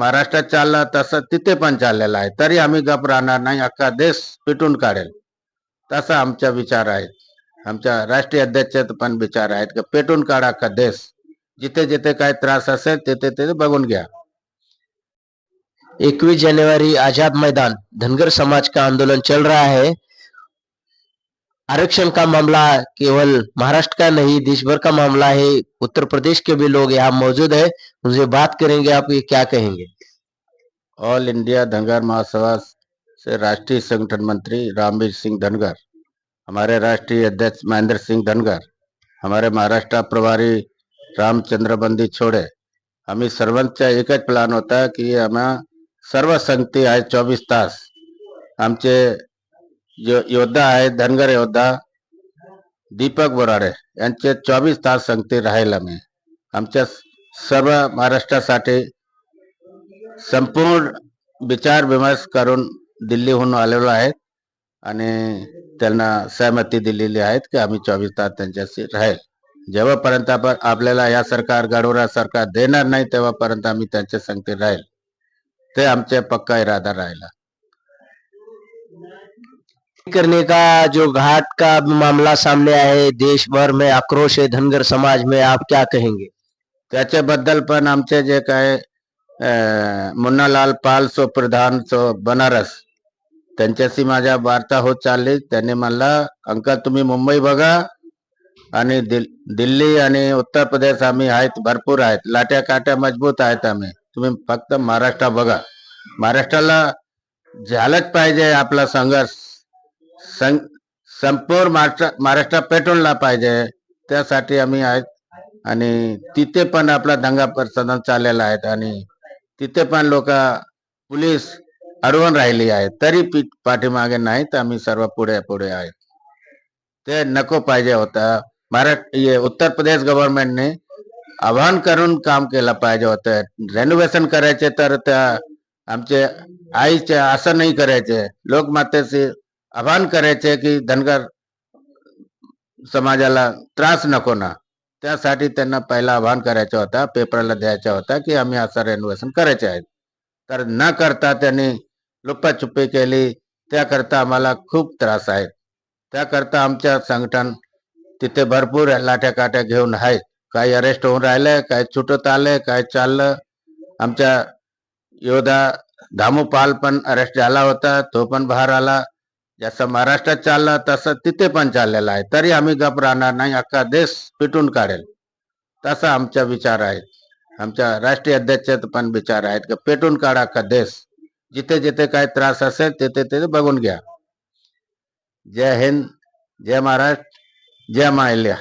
महाराष्ट्रात चाललं तसं तिथे पण चाललेलं आहे. तरी आम्ही गप राहणार नाही अख्खा देश पिटून काढेल. तसा आमचा विचार आहे. आमच्या राष्ट्रीय अध्यक्ष पण विचार आहेत की पेटून काढा अख्खा देश. जिथे जिथे काय त्रास असेल तिथे तिथे बघून घ्या. एकवीस जनवरी आजाद मैदान धनगर समाज का आंदोलन चल रहा है. आरक्षण का मामला केवल महाराष्ट्र का नहीं देश भर का मामला है। उत्तर प्रदेश के भी लोग यहाँ मौजूद है। उनसे बात करेंगे आप, ये क्या कहेंगे? ऑल इंडिया धनगर महासभा से राष्ट्रीय संगठन मंत्री रामवीर सिंह धनगर, हमारे राष्ट्रीय अध्यक्ष महेंद्र सिंह धनगर, हमारे महाराष्ट्र प्रभारी रामचंद्र बंदी छोडे। आम्ही सर्वांचा एकच प्लॅन होता की आम्हा सर्व संगती आहेत चोवीस तास। आमचे योद्धा आहेत धनगर योद्धा दीपक बोराडे. यांचे चोवीस तास संगती राहील आम्ही आमच्या सर्व महाराष्ट्रासाठी संपूर्ण विचार विमर्श करून दिल्लीहून आलेलो आहेत आणि त्यांना सहमती दिलेली आहेत की आम्ही चोवीस तास त्यांच्याशी राहील. जेव्हापर्यंत आपण आपल्याला या सरकार गडवरा सरकार देणार नाही तेव्हापर्यंत आम्ही त्यांच्या संगती राहील. ते आमचे पक्का इरादा राहिला. करने का जो घाट का मामला सामने आहे देश भर में आक्रोश है धनगर समाज में आप क्या कहेंगे? त्याच्याबद्दल पण आमचे जे काय मुन्नालाल पाल सो प्रधान सो बनारस त्यांच्याशी माझ्या वार्ता होत चालली. त्यांनी म्हणला अंकल तुम्ही मुंबई बघा आणि दिल- दिल्ली आणि उत्तर प्रदेश आम्ही आहेत भरपूर आहेत. लाट्या काट्या मजबूत आहेत आम्ही. तुम्ही फक्त महाराष्ट्र बघा. महाराष्ट्राला झालंच पाहिजे आपला संघर्ष. सं- संपूर्ण महाराष्ट्र महाराष्ट्रात पेटवला पाहिजे. त्यासाठी आम्ही आहेत. आणि तिथे पण आपला दंगा प्रसाधन चाललेला आहे. आणि तिथे पण लोक पोलीस अडवून राहिली आहे तरी पीठ पाठीमागे तर आम्ही सर्व पुढे पुढे आहेत. ते नको पाहिजे होता. महाराष्ट्र उत्तर प्रदेश गव्हर्नमेंटने आव्हान करून काम केलं पाहिजे होतं. रेनोव्हेशन करायचे तर त्या आमचे आईचे असं नाही करायचे. लोकमातेशी आवाहन करायचे की धनगर समाजाला त्रास नको ना. त्यासाठी त्यांना पहिला आव्हान करायचं होता पेपरला द्यायचा होता की आम्ही असं रेनोव्हेशन करायचे आहेत. तर न करता त्यांनी लुप्पाछुप्पी केली त्याकरता आम्हाला खूप त्रास आहे. त्याकरता आमच्या संघटन तिथे भरपूर लाट्या काट्या घेऊन आहेत काही अरेस्ट होऊन राहिले काही छुटत आले काही चाललं. आमच्या योद्धा धामू पाल पण अरेस्ट झाला होता तो पण बाहेर आला. जसं महाराष्ट्रात चाललं तसं तिथे पण चाललेलं आहे. तरी आम्ही गप राहणार नाही अख्खा देश पिटून काढेल. तसा आमचा विचार आहे. आमच्या राष्ट्रीय अध्यक्षात पण विचार आहेत की पेटून काढा अख्खा देश. जिथे जिथे काय त्रास असेल तिथे तिथे बघून घ्या. जय हिंद जय महाराष्ट्र जय मायल्या.